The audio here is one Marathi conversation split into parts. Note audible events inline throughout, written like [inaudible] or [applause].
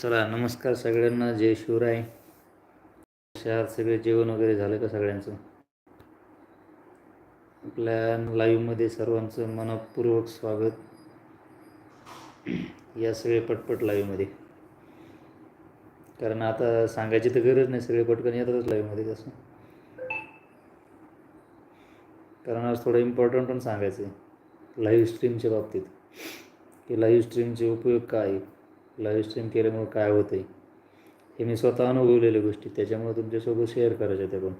चला नमस्कार सगळ्यांना. जय शिवराय. शहर सगळे? जेवण वगैरे झालं का सगळ्यांचं? आपल्या लाईव्हमध्ये सर्वांचं मनपूर्वक स्वागत. या सगळे पटपट लाईव्हमध्ये कारण आता सांगायची तर गरज नाही सगळे पटकन येतातच लाईव्हमध्ये कसं कारण आज थोडं इम्पॉर्टंट पण सांगायचं आहे लाईव्ह स्ट्रीमच्या बाबतीत. की लाईव्ह स्ट्रीमचे उपयोग काय? आहे लाईव्ह स्ट्रीम केल्यामुळे काय होतं आहे हे मी स्वतः अनुभवलेल्या गोष्टी. त्याच्यामुळे तुमच्यासोबत शेअर करायच्या त्या पण.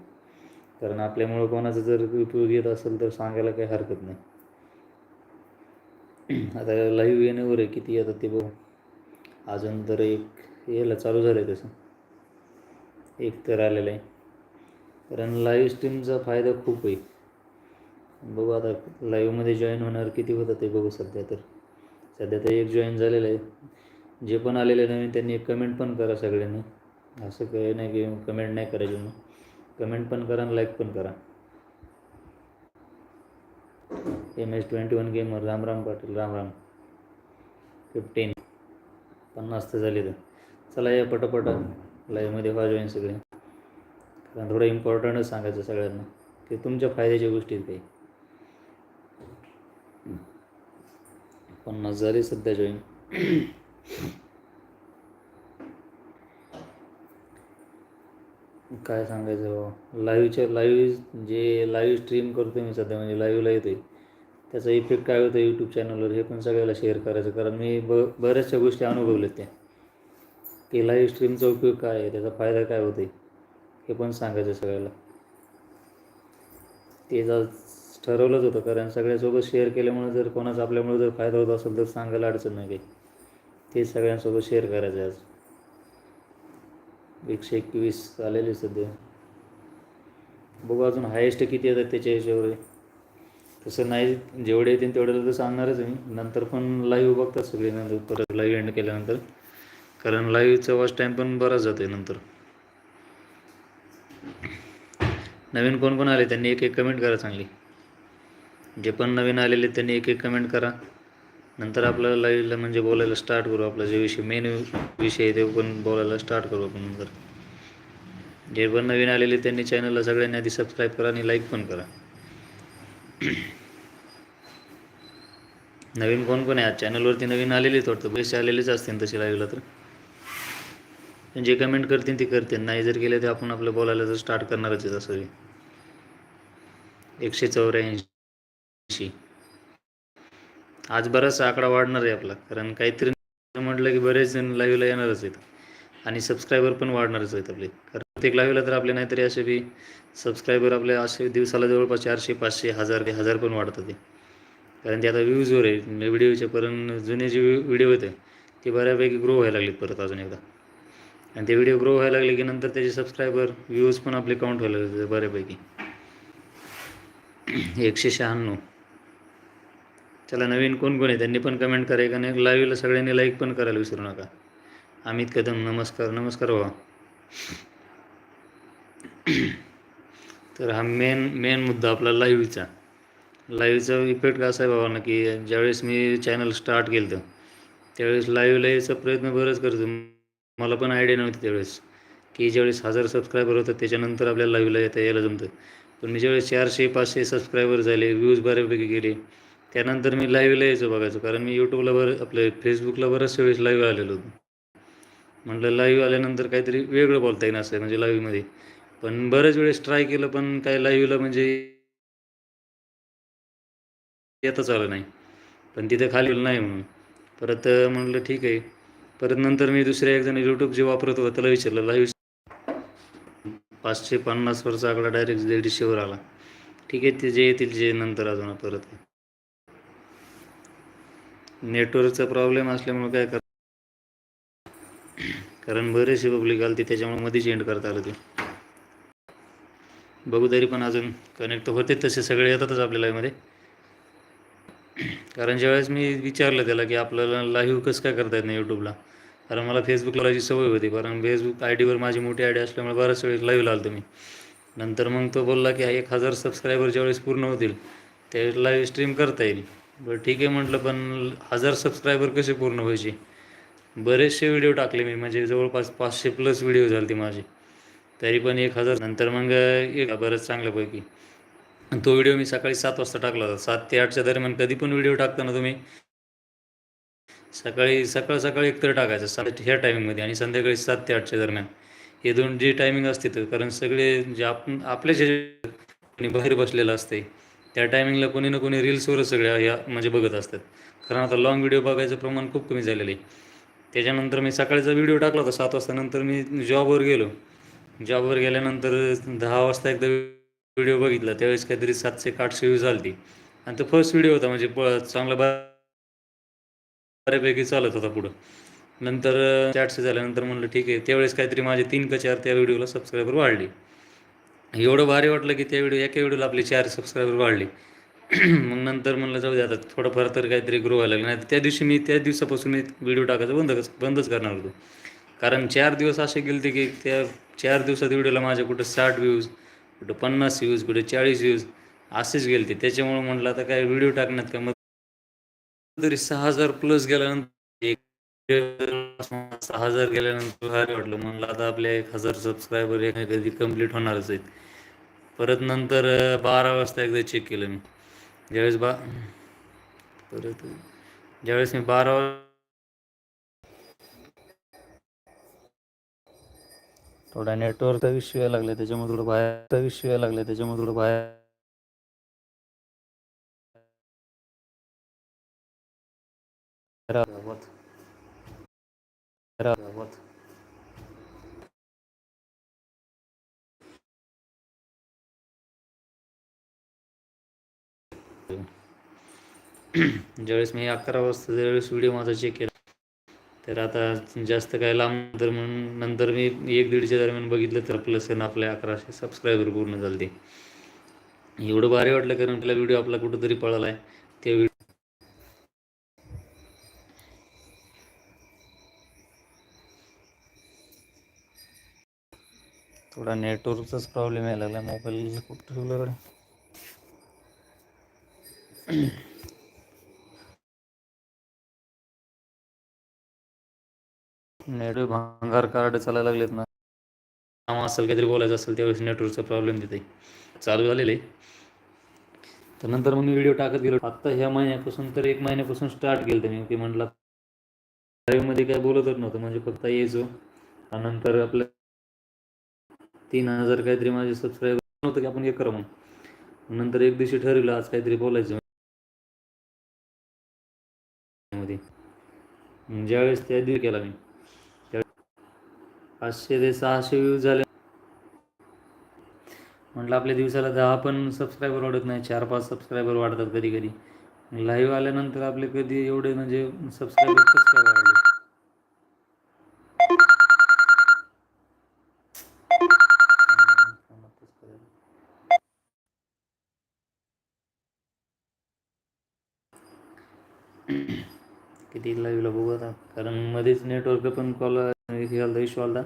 कारण आपल्यामुळं कोणाचा जर उपयोग येत असेल तर सांगायला काही हरकत नाही. [clears throat] आता लाईव्ह येण्यावर आहे किती येतात ते बघू. अजून तर एक यायला चालू झालं आहे तसं. एक तर आलेलं आहे. कारण लाईव्ह स्ट्रीमचा फायदा खूप आहे. बघू आता लाईव्हमध्ये जॉईन होणार किती होतं ते बघू सध्या तर. सध्या तर एक जॉईन झालेलं आहे. जे पण आलेले नवीन त्यांनी एक कमेंट पण करा सगळ्यांनी. असं काही नाही की कमेंट नाही करायची म्हणून. कमेंट पण करा आणि लाईक पण करा. एम एस ट्वेंटी वन गेमवर राम राम पाटील राम राम. फिफ्टीन पन्नास तर झाले तर. चला या पटापट लाईव्हमध्ये व्हा जॉईन सगळे. कारण थोडं इम्पॉर्टंटच सांगायचं सगळ्यांना की तुमच्या फायद्याच्या गोष्टी आहेत काही. पन्नास झाले सध्या जॉईन काय सांगायचं लाईव्हच्या लाईव्ह जे लाईव्ह स्ट्रीम करतो मी सध्या म्हणजे लाईव्हला येतो आहे त्याचा इफेक्ट काय होतं यूट्यूब चॅनलवर हे पण सगळ्याला शेअर करायचं. कारण मी ब बऱ्याचशा गोष्टी अनुभवल्या त्या. की लाईव्ह स्ट्रीमचा उपयोग काय आहे त्याचा फायदा काय होतो आहे हे पण सांगायचं सगळ्याला. ते जर ठरवलंच होतं कारण सगळ्यासोबत शेअर केल्यामुळे जर कोणाचा आपल्यामुळे जर फायदा होत असेल तर सांगायला अडचण नाही काही. ते सगळ्यांसोबत शेअर करायचं आहे आज. एकशे एकवीस आलेले सध्या. बघू अजून हायेस्ट किती येतात त्याच्या ह्याच्यावर तसं नाही जेवढे येतील तेवढे तर सांगणारच मी. नंतर पण लाईव्ह बघतात सगळे नंतर परत लाईव्ह एंड केल्यानंतर. कारण लाईव्हचा वॉच टाईम पण बराच जातो आहे नंतर. नवीन कोण कोण आले? त्यांनी एक एक कमेंट करा चांगली. जे पण नवीन आलेले त्यांनी एक एक कमेंट करा. नंतर आपल्याला लाईव्हला म्हणजे बोलायला स्टार्ट करू आपला जे विषय मेन विषय आहे ते पण बोलायला स्टार्ट करू आपण नंतर. जे पण नवीन आलेले त्यांनी चॅनलला सगळ्यांनी आधी सबस्क्राईब करा आणि लाईक पण करा. नवीन कोण कोण आहे? आज चॅनलवरती नवीन आलेलेच वाटतं. पैसे आलेलेच असतील तसे लाईव्हला तर. जे कमेंट करतील ते करतील. नाही जर केले तर आपण आपलं बोलायला तर स्टार्ट करणारच आहे. तसं एकशे चौऱ्याऐंशी. आज बराचसा आकडा वाढणार आहे आपला कारण काहीतरी म्हटलं की बरेच जण लाईव्हला येणारच आहेत. आणि सबस्क्रायबर पण वाढणारच आहेत आपले. कारण प्रत्येक लाईव्हला तर आपले नाहीतरी असे बी सबस्क्रायबर आपले असे दिवसाला जवळपास चारशे पाचशे हजार ते हजार पण वाढतात ते. कारण ते आता व्ह्यूजवर आहे. व्हिडिओचे परत जुने जे व्हिडिओ होते ते बऱ्यापैकी ग्रो व्हायला लागले परत अजून एकदा. आणि ते व्हिडिओ ग्रो व्हायला लागले की नंतर त्याचे सबस्क्रायबर व्ह्यूज पण आपले काउंट व्हायला लागले बऱ्यापैकी. एकशे शहाण्णव. चला नवीन कोण कोण आहे? त्यांनी पण कमेंट कराय का नाही लाईव्हला सगळ्यांनी लाईक पण करायला विसरू नका. अमित कदम नमस्कार नमस्कार बाबा तर हा मेन मेन मुद्दा आपला लाईव्हचा लाईव्हचा इफेक्ट कसा आहे बाबा ना की ज्यावेळेस मी चॅनल स्टार्ट केलं होतं त्यावेळेस लाईव्ह लाईव्हचा प्रयत्न बरंच करतो. मला पण आयडिया नव्हती त्यावेळेस की ज्यावेळेस हजार सबस्क्रायबर होतात त्याच्यानंतर आपल्याला लाईव्हला येता यायला जमतं. पण मी ज्यावेळेस चारशे पाचशे सबस्क्रायबर झाले व्ह्यूज बऱ्यापैकी गेले त्यानंतर मी लाईव्हला यायचो बघायचो. कारण मी यूट्यूबला बरं आपले फेसबुकला बऱ्याचशा वेळेस लाईव्ह आलेलो होतो. म्हटलं लाईव्ह आल्यानंतर काहीतरी वेगळं बोलता येईल असं म्हणजे लाईव्हमध्ये पण बऱ्याच वेळेस ट्राय केलं पण काय लाईव्हला म्हणजे येतच आलं नाही. पण तिथे खाली नाही म्हणून. परत म्हटलं ठीक आहे. परत नंतर मी दुसऱ्या एक जण यूट्यूब जे वापरत होता त्याला विचारलं लाईव्ह पाचशे पन्नासवरचा आकडा डायरेक्ट दीडशेवर आला. ठीक आहे ते जे येतील जे नंतर अजून परत. नेटवर्कचा प्रॉब्लेम असल्यामुळे काय कर कारण बरेचसे पब्लिक आली त्याच्यामुळे मध्येच एंड करता आलं ते. बघू तरी पण अजून कनेक्ट होते तसे सगळे येतातच आपल्या लाईव्हमध्ये कारण ज्यावेळेस मी विचारलं त्याला की आपल्याला लाईव्ह कसं काय करता येत नाही यूट्यूबला कारण मला फेसबुकला लावायची सवय होती कारण फेसबुक आय डीवर माझी मोठी आय डी असल्यामुळे बऱ्याच वेळेस लाईव्ह लाल मी. नंतर मग तो बोलला की एक हजार सबस्क्रायबर ज्यावेळेस पूर्ण होतील त्यावेळेस लाईव्ह स्ट्रीम करता येईल. बरं ठीक आहे म्हटलं पण हजार सबस्क्रायबर कसे पूर्ण व्हायचे? बरेचसे व्हिडिओ टाकले मी म्हणजे जवळपास पाचशे प्लस व्हिडिओ झाले ते माझे. तरी पण एक हजार नंतर मग एक बरंच चांगल्यापैकी. तो व्हिडिओ मी सकाळी सात वाजता टाकला होता. सात ते आठच्या दरम्यान कधी पण व्हिडिओ टाकताना तुम्ही. सकाळी सकाळ सकाळी एकतर टाकायचं सात ह्या टायमिंगमध्ये आणि संध्याकाळी सात ते आठच्या दरम्यान. हे दोन जे टायमिंग असते तर कारण सगळे जे आप आपल्याच्या बाहेर बसलेलं असते त्या टायमिंगला कोणी ना कोणी रील्सवरच सगळ्या या म्हणजे बघत असतात. कारण आता लॉंग व्हिडिओ बघायचं प्रमाण खूप कमी झालेलं आहे. त्याच्यानंतर मी सकाळचा व्हिडिओ टाकला होता सात वाजता. नंतर मी जॉबवर गेलो. जॉबवर गेल्यानंतर दहा वाजता एकदा व्हिडिओ बघितला. त्यावेळेस काहीतरी सातशे आठशे व्ह्यूज आली आणि तो फर्स्ट व्हिडिओ होता म्हणजे प चांगला बऱ्यापैकी चालत होता पुढं. नंतर आठशे झाल्यानंतर म्हणलं ठीक आहे. त्यावेळेस काहीतरी माझे तीन का चार त्या व्हिडिओला सबस्क्रायबर वाढले. एवढं भारी वाटलं की त्या व्हिडिओ एका व्हिडिओला आपले चार सबस्क्रायबर वाढले. [clears throat] मग नंतर म्हणलं जाऊ दे आता थोडंफार तर काहीतरी ग्रो व्हायला लागलं. नाही त्या दिवशी मी त्या दिवसापासून मी व्हिडिओ टाकायचं बंद बंदच करणार होतो. कारण चार दिवस असे गेले की त्या चार दिवसात व्हिडिओला माझ्या कुठं साठ व्ह्यूज कुठं पन्नास व्ह्यूज कुठं चाळीस व्ह्यूज असेच गेले ते त्याच्यामुळे म्हटलं आता काय व्हिडिओ टाकण्यात का मग तरी सहा हजार प्लस गेल्यानंतर हजार गेल्यानंतर भारी वाटलं. म्हणलं आता आपले एक हजार सबस्क्रायबर एक कधी कंप्लीट होणारच आहेत. परत नंतर बारा वाजता एकदा चेक केलं मी. ज्यावेळेस बा परत ज्यावेळेस मी बारा थोडा नेटवर्कचा विषय यायला लागला त्याच्यामुळे थोडं बाहेरचा विषय यायला लागला त्याच्यामुळे थोडं बाहेर गावात गावात ज्यावेळेस मी अकरा वाजता ज्यावेळेस व्हिडिओ माझा चेक केला तर आता जास्त काय लांब तर म्हणून नंतर मी एक दीडच्या दरम्यान बघितलं तर प्लस आपल्या अकराशे सबस्क्रायबर पूर्ण झाले ते एवढं भारी वाटलं कारण आपला व्हिडिओ आपला कुठंतरी पळाला आहे त्या व्हिडिओ थोडा नेटवर्कचाच प्रॉब्लेम यायला लागला मोबाईल कुठं ठेवलं नेटवर्क भांगार कार्ड चालायला लागलेत ना. काम असेल काहीतरी बोलायचं असेल त्यावेळेस नेटवर्कचा प्रॉब्लेम देते चालू झालेलं आहे. तर नंतर मग मी व्हिडिओ टाकत गेलो. आत्ता ह्या महिन्यापासून तर एक महिन्यापासून स्टार्ट केलं तर मी की म्हटलं लाईव्हमध्ये काय बोलतच नव्हतं. म्हणजे फक्त यायचो. आणि नंतर आपलं तीन हजार काहीतरी माझे सबस्क्राईबर नव्हतं की आपण हे करा मग नंतर एक दिवशी ठरवलं आज काहीतरी बोलायचं ज्यावेळेस त्या दिवशी केला मी. पाचशे ते सहाशे व्ह्यूज झाले. म्हटलं आपल्या दिवसाला दहा पण सबस्क्रायबर वाढत नाही चार पाच सबस्क्रायबर वाढतात कधी कधी. लाईव्ह आल्यानंतर आपले कधी एवढे म्हणजे सबस्क्रायबर कसं काय वाढले किती लाईव्हला बघू आता. कारण मध्येच नेटवर्क पण कॉल हे आलं इश्यू आला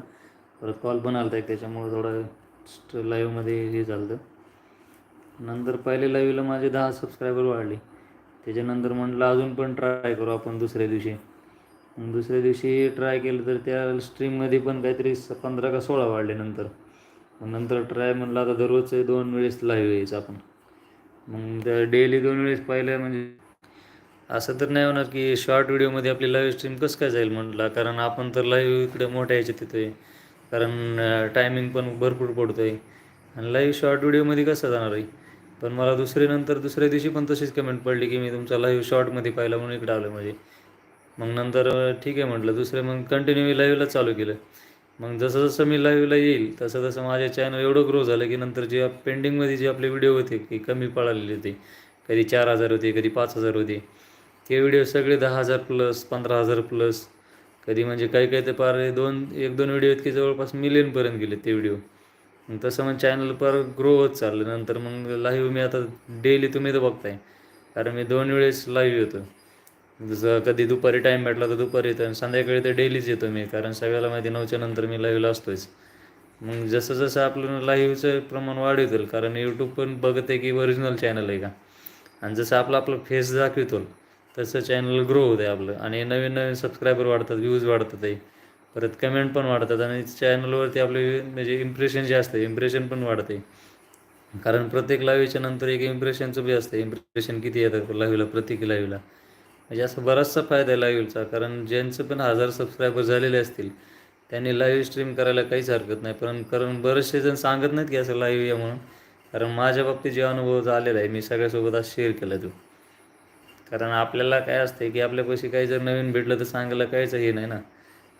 परत कॉल पण आला एक त्याच्यामुळे थोडं लाईव्हमध्ये हे झालं नंतर पहिले लाईव्हला माझे दहा सबस्क्रायबर वाढले. त्याच्यानंतर म्हटलं अजून पण ट्राय करू आपण दुसऱ्या दिवशी. मग दुसऱ्या दिवशी ट्राय केलं तर त्या स्ट्रीममध्ये पण काहीतरी पंधरा का सोळा वाढले नंतर. मग नंतर ट्राय म्हटलं आता दररोज दोन वेळेस लाईव्ह यायचं आपण. मग त्या डेली दोन वेळेस पाहिलं म्हणजे असं तर नाही होणार की शॉर्ट व्हिडिओमध्ये आपली लाईव्ह स्ट्रीम कसं काय जाईल म्हटलं कारण आपण तर लाईव्ह इकडे मोठ्या याच्यात येतो आहे कारण टायमिंग पण भरपूर पडतो आहे आणि लाईव्ह शॉर्ट व्हिडिओमध्ये कसं जाणार आहे? पण मला दुसरे नंतर दुसऱ्या दिवशी पण तशीच कमेंट पडली की मी तुमचा लाईव्ह शॉर्टमध्ये पाहिला म्हणून इकडे आलो म्हणजे. मग नंतर ठीक आहे म्हटलं. दुसरे मग कंटिन्यू मी लाईव्हला चालू केलं. मग जसं जसं मी लाईव्हला येईल तसं तसं माझ्या चॅनल एवढं ग्रो झालं की नंतर जे पेंडिंगमध्ये जे आपले व्हिडिओ होते की कमी पळालेले होते. कधी चार हजार होते कधी पाच हजार होते. ते व्हिडिओ सगळे दहा हजार प्लस पंधरा हजार प्लस कधी म्हणजे काही काही ते पार दोन एक दोन व्हिडिओ आहेत की जवळपास मिलियनपर्यंत गेले ते व्हिडिओ मग तसं मग चॅनल पर ग्रो होत चाललं. नंतर मग लाईव्ह मी आता डेली तुम्ही तर बघताय. कारण मी दोन वेळेस लाईव्ह येतो. जसं कधी दुपारी टाईम भेटला तर दुपारी येतो आणि संध्याकाळी तर डेलीच येतो मी. कारण सगळ्याला माहिती नऊच्या नंतर मी लाईव्हला असतोच मग जसं जसं आपलं लाईव्हचं प्रमाण वाढवतील कारण यूट्यूब पण बघत आहे की ओरिजिनल चॅनल आहे का? आणि जसं आपलं आपलं फेस दाखवतो तसं चॅनल ग्रो होतं आहे आपलं. आणि नवीन नवीन सबस्क्रायबर वाढतात व्ह्यूज वाढतात आहे परत कमेंट पण वाढतात आणि चॅनलवरती आपले म्हणजे इम्प्रेशन जे असतं इम्प्रेशन पण वाढते. कारण प्रत्येक लाईव्हच्या नंतर एक इम्प्रेशनचं बी असतं. इम्प्रेशन किती येतं लाईव्हला प्रत्येक लाईव्हला म्हणजे असं बराचसा फायदा आहे लाईव्हचा कारण ज्यांचं पण हजार सबस्क्रायबर झालेले असतील त्यांनी लाईव्ह स्ट्रीम करायला काहीच हरकत नाही. पण कारण बरेचसे जण सांगत नाहीत की असं लाईव्ह या म्हणून. कारण माझ्या बाबतीत जे अनुभव आलेला आहे मी सगळ्यासोबत आज शेअर केला तो. कारण आपल्याला काय असते की आपल्यापाशी काही जर नवीन भेटलं तर सांगायला काहीच हे नाही ना.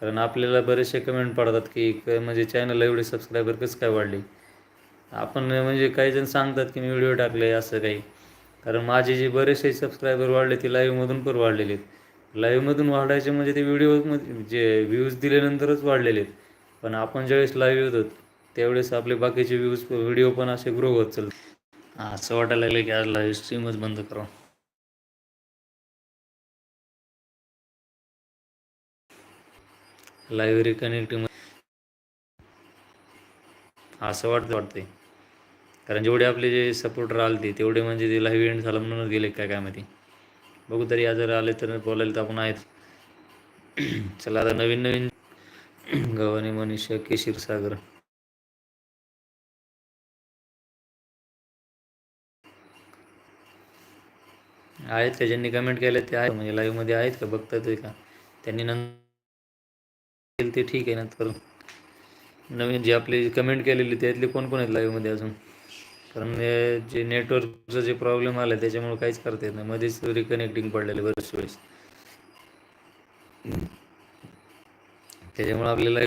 कारण आपल्याला बरेचसे कमेंट पडतात की क- म्हणजे चॅनलला एवढे सबस्क्रायबर कसं काय वाढले? आपण म्हणजे काही जण सांगतात की मी व्हिडिओ टाकले असं काही. कारण माझे जे बरेचसे सबस्क्रायबर वाढले ते लाईव्हमधून पण वाढलेले आहेत. लाईव्हमधून वाढायचे म्हणजे ते व्हिडिओमध्ये जे व्ह्यूज दिल्यानंतरच वाढलेले आहेत. पण आपण ज्यावेळेस लाईव्ह होतो त्यावेळेस आपले बाकीचे व्ह्यूज व्हिडिओ पण असे ग्रो होत चालतात असं वाटायला लागलं की आज लाईव्ह स्ट्रीमच बंद करावं. लायब्ररी रिकनेक्टिंग असं वाटतं वाटते कारण जेवढे आपले जे सपोर्टर आले ते तेवढे म्हणजे ते लाईव्ह इव्हेंट झाला म्हणूनच गेले काय काय माहिती. बघू तरी आज जर आले तर बोलायला तर आपण आहेत. चला आता नवीन नवीन. गव्हाणे मनीषा केशीर सागर. आहेत का? ज्यांनी कमेंट केले ते आहेत. म्हणजे लाईव्हमध्ये आहेत का? बघता का? त्यांनी नंतर ते ठीक आहे नंतर नवीन जे आपले कमेंट केलेली त्यातले कोण कोण आहेत लाईव्हमध्ये अजून? कारण जे नेटवर्कचा जे प्रॉब्लेम आला त्याच्यामुळे काहीच करता येत नाही. मध्येच रिकनेक्टिंग पडलेले बरेच वेळेस. त्याच्यामुळे आपल्याला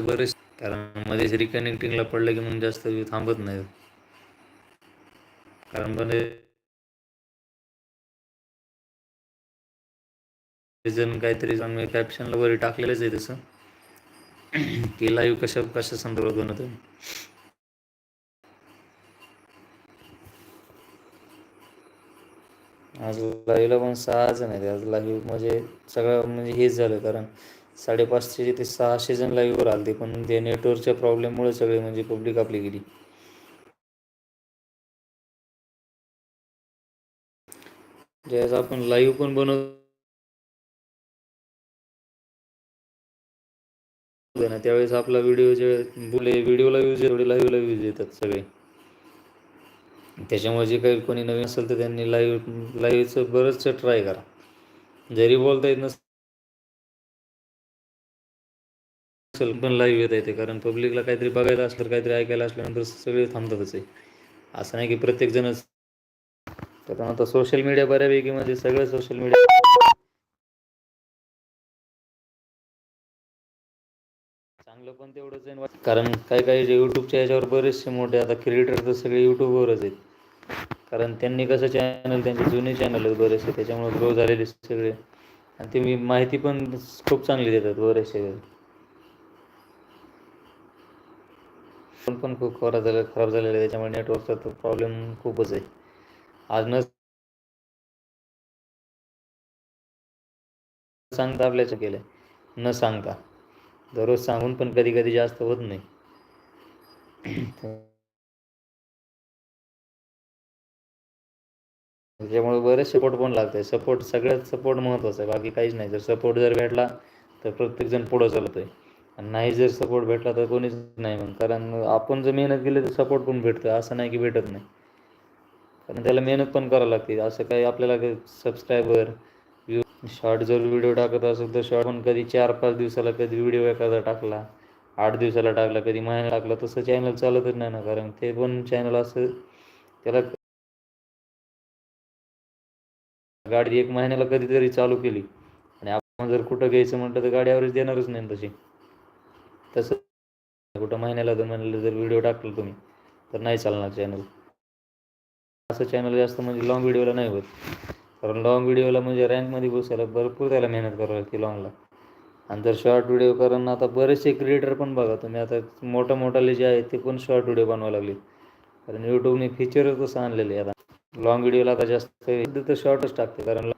बरेच कारण मध्येच रिकनेक्टिंगला पडलं की मग जास्त थांबत नाही. कारण मध्ये जण काहीतरी चांगले कॅप्शनला वरी टाकलेलंच आहे तसं. की लाईव्ह कशा कशा संदर्भात बनवतो आज लाईव्हला पण सहा जण आहेत. आज लाईव्ह म्हणजे सगळं म्हणजे हेच झालं. कारण साडेपाचशे ते सहाशे जण लाईव्हवर आले पण ते नेटवर्कच्या प्रॉब्लेममुळे सगळे म्हणजे पब्लिक आपली गेली. ज्यावेळेस आपण लाईव्ह पण बनवतो. ना त्यावेळेस आपला व्हिडिओ जे बोले व्हिडिओला व्ह्यूज एवढे लाईव्हला व्ह्यूज येतात सगळे. त्याच्यामुळे जे काही कोणी नवीन असेल तर त्यांनी लाईव्ह लाईव्हचं बरंचसं ट्राय करा. जरी बोलता येत नसेल पण लाईव्ह येता येते कारण पब्लिकला काहीतरी बघायला असलं काहीतरी ऐकायला असल्यानंतर सगळे थांबतातच आहे. असं नाही की प्रत्येक जणच तर आता सोशल मीडिया बऱ्यापैकी म्हणजे सगळं सोशल मीडिया आपलं पण तेवढंच आहे. कारण काही काही जे यूट्यूबच्या याच्यावर बरेचसे मोठे आता क्रिएटर तर सगळे यूट्यूबवरच आहेत. कारण त्यांनी कसं चॅनल त्यांचे जुने चॅनल आहेत बरेचसे त्याच्यामुळे ग्रो झालेले सगळे. आणि ते मी माहिती पण खूप चांगली देतात बरेचसे. पण पण खूप खराब झालं खराब झालेलं आहे त्याच्यामुळे नेटवर्कचा तर प्रॉब्लेम खूपच आहे. आज न सांगता आपल्याचं केलं न सांगता. दररोज सांगून पण कधी कधी जास्त होत नाही. त्याच्यामुळे बरेच सपोर्ट पण लागते सपोर्ट सगळ्यात सपोर्ट महत्त्वाचा आहे. बाकी काहीच नाही. जर सपोर्ट जर भेटला तर प्रत्येकजण पुढं चालतोय. आणि नाही जर सपोर्ट भेटला तर कोणीच नाही मग कारण आपण जर मेहनत केली तर सपोर्ट पण भेटतो असं नाही की भेटत नाही. कारण त्याला मेहनत पण करावं लागते. असं काही आपल्याला सबस्क्रायबर शॉर्ट जर व्हिडिओ टाकत असेल तर शॉर्ट पण कधी चार पाच दिवसाला कधी व्हिडिओ एखादा टाकला आठ दिवसाला टाकला कधी महिना टाकला तसं चॅनल चालतच नाही ना कारण ते पण चॅनल असं त्याला गाडी एक महिन्याला कधीतरी चालू केली. आणि आपण जर कुठं घ्यायचं म्हटलं तर गाडी ॲव्हरेज देणारच नाही तशी. तसं कुठं महिन्याला दोन महिन्याला जर व्हिडिओ टाकला तुम्ही तर नाही चालणार चॅनल असं चॅनल जास्त म्हणजे लॉंग व्हिडिओला नाही होत. कारण लॉंग व्हिडिओला म्हणजे रँकमध्ये बसायला भरपूर त्याला मेहनत करावी लागते लॉंगला आणि जर शॉर्ट व्हिडिओ कारण आता बरेचसे क्रिएटर पण बघा तुम्ही आता मोठ्या मोठाले जे आहेत ते पण शॉर्ट व्हिडिओ बनवायला लागले. कारण यूट्यूबने फीचरच तसं आणलेले आता. लॉंग व्हिडिओला आता जास्त तर शॉर्टच टाकते. कारण